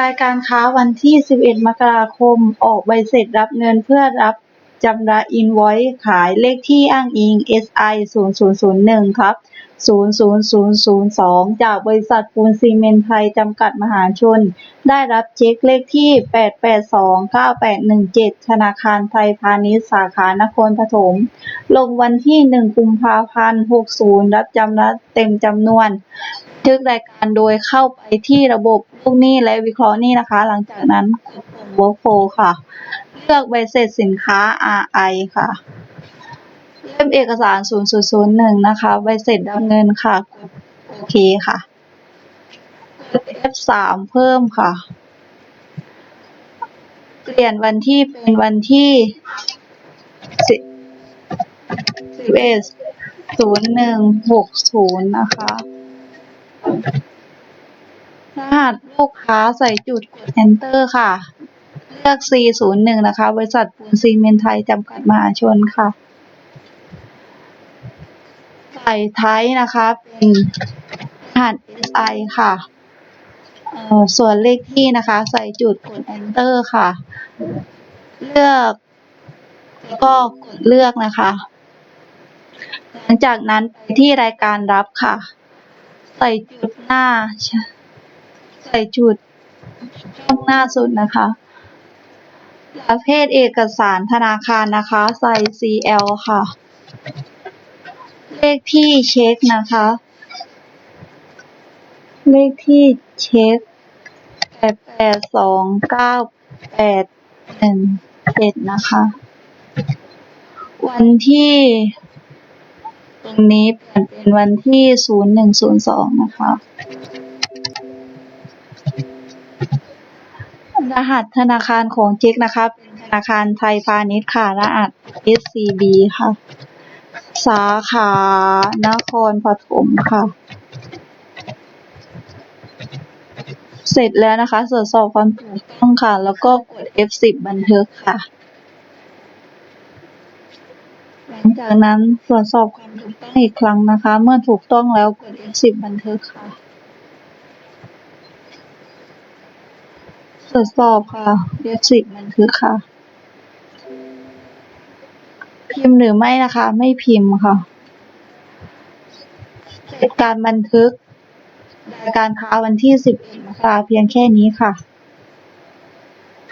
รายการค้าวันที่11มกราคม ออกใบเสร็จรับเงินเพื่อรับชำระอินวอยซ์ ขาย เลขที่อ้างอิง SI 0001ทับ00002จากบริษัทปูนซีเมนต์ไทย จำกัดมหาชน ได้รับเช็คเลขที่8829817ธนาคารไทยพาณิชย์ สาขานครปฐม ลงวันที่1กุมภาพันธ์60รับชำระเต็มจำนวน ทึกรายการโดยเข้าไปที่ระบบลูกหนี้และวิเคราะห์หนี้นะคะ หลังจากนั้นกดปุ่ม workflow ค่ะ เลือกใบเสร็จสินค้า RI ค่ะ เล่มเอกสาร 0001 นะคะ ใบเสร็จรับเงินค่ะ กดโอเคค่ะกด F3 เพิ่มค่ะ เปลี่ยนวันที่เป็นวันที่สิบสิบเอ็ดศูนย์หนึ่งหกศูนย์นะคะ รหัสลูกค้าใส่จุดกด enter ค่ะ เลือก C01 นะคะ บริษัทปูนซีเมนต์ไทยจำกัดมหาชนค่ะ ใส่ไทยนะคะ เป็นรหัส SI ค่ะส่วนเลขที่นะคะ ใส่จุดกด enter ค่ะ เลือกแล้วก็กดเลือกนะคะ หลังจากนั้นไปที่รายการรับค่ะ ส่จุดหน้า ใส่จุดช่องหน้าสุดนะคะประเภทเอกสารธนาคารนะคะ ใส่ CL ค่ะ เลขที่เช็คนะคะ เลขที่เช็คแปดแปดสองเก้าแปดหนึ่งเจ็ดนะคะ วันที่ งนี้เปลี่ยนเป็นวันที่ศูนย์หนึ่งศูนย์สองนะคะรหัสธนาคารของเจ๊กนะคะ เป็นธนาคารไทยพาณิชย์ค่ะ รหัส SCB ค่ะ สาขานครปฐมค่ะ เสร็จแล้วนะคะตรวจสอบความถูกต้องค่ะ แล้วก็กด F10 บันทึกค่ะ หลังจากนั้นตรวจสอบความถูกต้องอีกครั้งนะคะ เมื่อถูกต้องแล้วกด F10 บันทึกค่ะ ตรวจสอบค่ะ F10 บันทึกค่ะ พิมพ์หรือไม่นะคะ ไม่พิมพ์ค่ะเสร็จการบันทึกรายการค้าวันที่11มกราเพียงแค่นี้ค่ะ